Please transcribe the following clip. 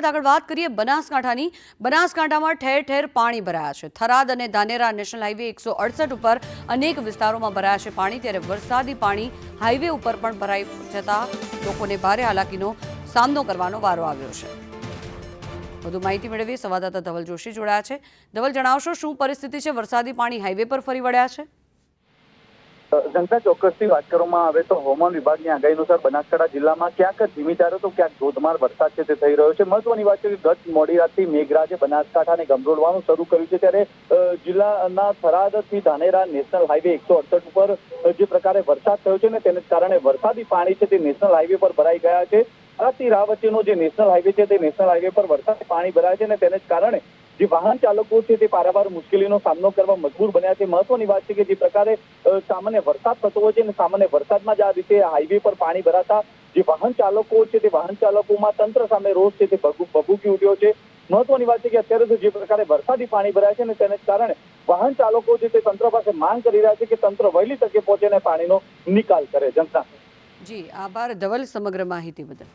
આગળ વાત કરીએ બનાસકાંઠાની. બનાસકાંઠામાં ઠેર ઠેર પાણી ભરાયા છે. થરાદ અને ધાનેરા નેશનલ હાઈવે એકસો અડસઠ ઉપર અનેક વિસ્તારોમાં ભરાયા છે પાણી. ત્યારે વરસાદી પાણી હાઈવે ઉપર પણ ભરાઈ જતા લોકોને ભારે હાલાકીનો સામનો કરવાનો વારો આવ્યો છે. વધુ માહિતી મેળવી સંવાદદાતા ધવલ જોશી જોડાયા છે. ધવલ, જણાવશો શું પરિસ્થિતિ છે? વરસાદી પાણી હાઈવે પર ફરી વળ્યા છે? જનતા ચોક્કસથી વાત કરવામાં આવે તો હવામાન વિભાગની આગાહી અનુસાર બનાસકાંઠા જિલ્લામાં ક્યાંક ધીમી ધારો તો ક્યાંક ધોધમાર વરસાદ છે તે થઈ રહ્યો છે. મહત્વની વાત છે કે ગત મોડી રાતથી મેઘરાજે બનાસકાંઠાને ગમરોડવાનું શરૂ કર્યું છે ત્યારે જિલ્લાના થરાદથી ધાનેરા નેશનલ હાઈવે એકસો અડસઠ ઉપર જે પ્રકારે વરસાદ થયો છે ને તેને કારણે વરસાદી પાણી છે તે નેશનલ હાઈવે પર ભરાઈ ગયા છે. આથી રાહ વચ્ચેનો જે નેશનલ હાઈવે છે તે નેશનલ હાઈવે પર વરસાદી પાણી ભરાય છે અને તેને જ કારણે જે વાહન ચાલકો છે તે પારાવાર મુશ્કેલીનો સામનો કરવા મજબૂર બન્યા છે. મહત્વની વાત છે કે જે પ્રકારે સામાન્ય વરસાદ થતો હોય છે અને સામાન્ય વરસાદમાં જ આ રીતે હાઈવે પર પાણી ભરાતા જે વાહન ચાલકો છે તે વાહન ચાલકોમાં તંત્ર સામે રોષ છે તે ભભૂકી ઉઠ્યો છે. મહત્વની વાત છે કે અત્યારે તો જે પ્રકારે વરસાદી પાણી ભરાય છે અને તેને કારણે વાહન ચાલકો છે તે તંત્ર પાસે માંગ કરી રહ્યા છે કે તંત્ર વહેલી તકે પહોંચે અને પાણીનો નિકાલ કરે જનતા. જી, આભાર. ધવલ સમગ્ર માહિતી બદલ.